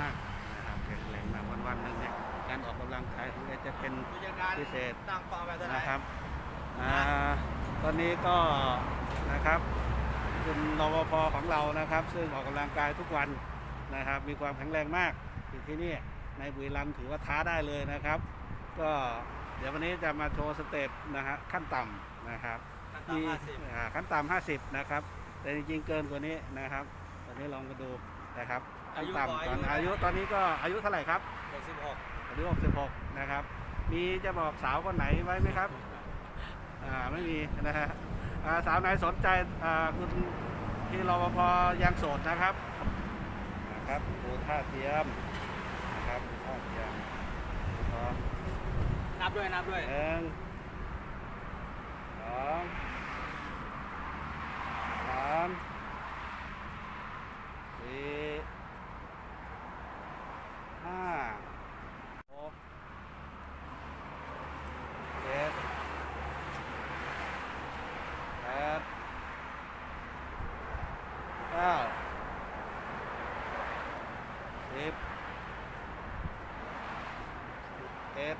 มากนะครับแข็งแรงมากวันวันหนึ่งเนี่ยการออกกำลังกายของแกจะเป็นพิเศษตั้งป้านะครับตอนนี้ก็นะครับคุณรปภของเรานะครับ ซึ่งออกกำลังกายทุกวันนะครับ มีความแข็งแรงมากอยู่ที่นี่ในบุรีรัมย์ถือว่าท้าได้เลยนะครับ ก็เดี๋ยววันนี้จะมาโชว์สเต็ปนะฮะขั้นต่ำนะครับมีขั้นต่ำ50 นะครับ แต่จริงๆเกินกว่านี้นะครับ ตอนนี้ลองมาดูนะครับ ขั้นต่ำตอนอายุตอนนี้ก็อายุเท่าไหร่ครับหกสิบหกอายุ66นะครับ มีจะบอกสาวคนไหนไว้ไหมครับ อ่าไม่มีนะฮะอ่าสาวไหนสนใจอ่าคุณที่รปภยังโสดนะครับนะครับดูท่าเทียมนะครับดูท่าเทียมพร้อมนับด้วยนับด้วยหนึ่งสองสามสี่ห้าหกเจ็ดแปด เก้าสิบสิบเอ็ด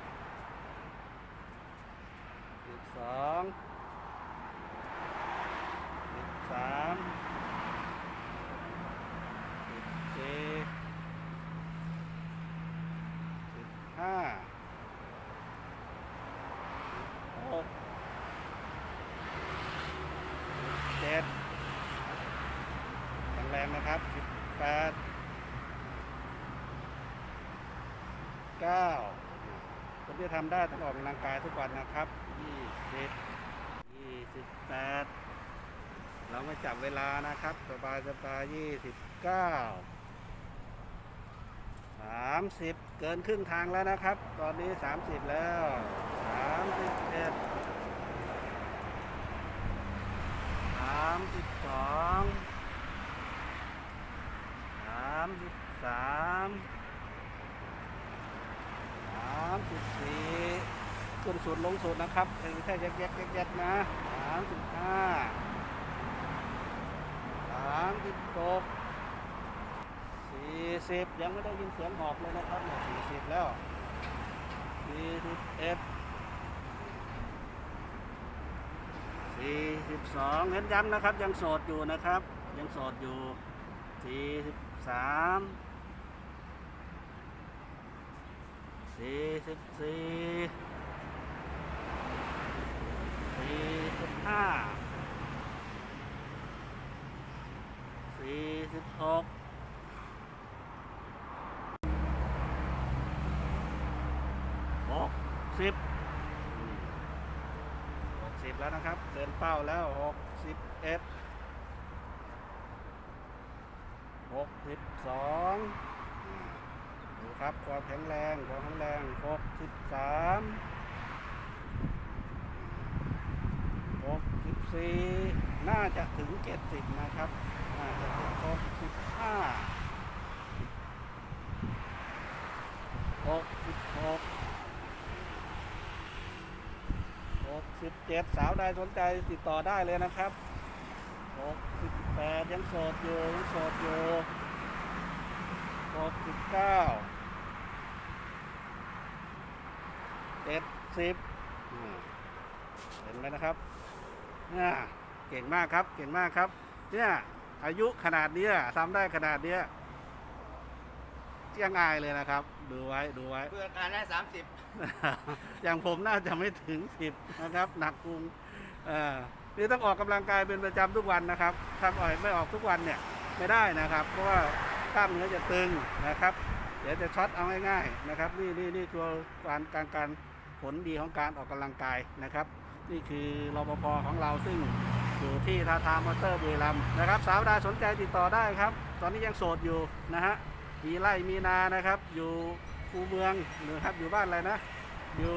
สิบสองสิบสามสิบสี่สิบห้าสิบหกสิบเจ็ด แข็งแรงนะครับสิบแปดเก้าคนที่ทำได้ต้องออกกำลังกายทุกวันนะครับ20 28เราไม่จับเวลานะครับสบายสบาย29 30เกินครึ่งทางแล้วนะครับ ตอนนี้30แล้ว31 32 33 สามสิบสี่ ขึ้นสุดลงสุดนะครับเป็นแค่แยกแยกแยกแยกนะสามสิบห้าสามสิบหกสี่สิบยังไม่ได้ยินเสียงหอบเลยนะครับเนี่ยสี่สิบแล้วสี่สิบเอ็ดสี่สิบสองเน้นย้ำนะครับ ยังโสดอยู่นะครับ ยังโสดอยู่สี่สิบสามสี่สิบสี่ สี่สิบห้าสี่สิบหกหกสิบหกสิบแล้วนะครับ เดินเป้าแล้วหกสิบเอ็ดหกสิบสองดูครับ ความแข็งแรง ความแข็งแรงหกสิบสามห กสิบสี่น่าจะถึงเจ็ดสิบนะครับ น่าจะถึงหกสิบห้าหกสิบหกหกสิบเจ็ดสาวใดสนใจติดต่อได้เลยนะครับหกสิบแปดยังโสดอยู่ ยังโสดอยู่หกสิบเก้าเจ็ดสิบเห็นไหมนะครับ เนี่ยเก่งมากครับ เก่งมากครับ เนี่ย อายุขนาดเนี้ยทำได้ขนาดเนี้ยยังอายเลยนะครับ ดูไว้ดูไว้ เพื่อการได้สามสิบ อย่างผมน่าจะไม่ถึงสิบนะครับ หนักพุงเอ่อนี่ต้องออกกำลังกายเป็นประจำทุกวันนะครับถ้าอ่อยไม่ออกทุกวันเนี่ยไม่ได้นะครับ เพราะว่ากล้ามเนื้อจะตึงนะครับ เดี๋ยวจะช็อตเอาง่ายๆนะครับ นี่นี่นี่คือการการการผลดีของการออกกำลังกายนะครับ นี่คือรปภของเราซึ่งอยู่ที่ทาทามอเตอร์บุรีรัมย์นะครับ สาวดาสนใจติดต่อได้ครับ ตอนนี้ยังโสดอยู่นะฮะมีไร่มีนานะครับ อยู่คูเมืองหรือครับอยู่บ้านอะไรนะ อยู่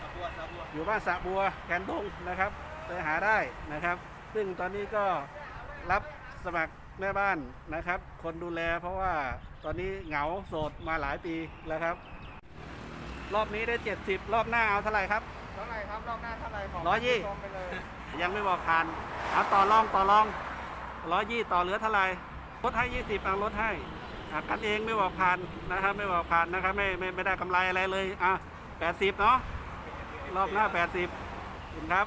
สะบัวสะบัวอยู่บ้านสระบัวแคนดงนะครับไปหาได้นะครับ ซึ่งตอนนี้ก็รับสมัครแม่บ้านนะครับ คนดูแลเพราะว่าตอนนี้เหงาโสดมาหลายปีแล้วครับ รอบนี้ได้ 70 รอบหน้าเอาเท่าไหร่ครับเท่าไหร่ครับรอบหน้าเท่าไหร่ของร้อยยี่ตรงไปเลย ยังไม่บอกผ่านเอาต่อรองต่อรองร้อยยี่ต่อเหลือเท่าไหร่ลดให้ยี่สิบเอาลดให้อะกันเองไม่บอกผ่านนะครับ ไม่บอกผ่านนะครับไม่ไม่ไม่ได้กำไรอะไรเลยอะแปดสิบเนาะรอบหน้า80ขอบคุณครับ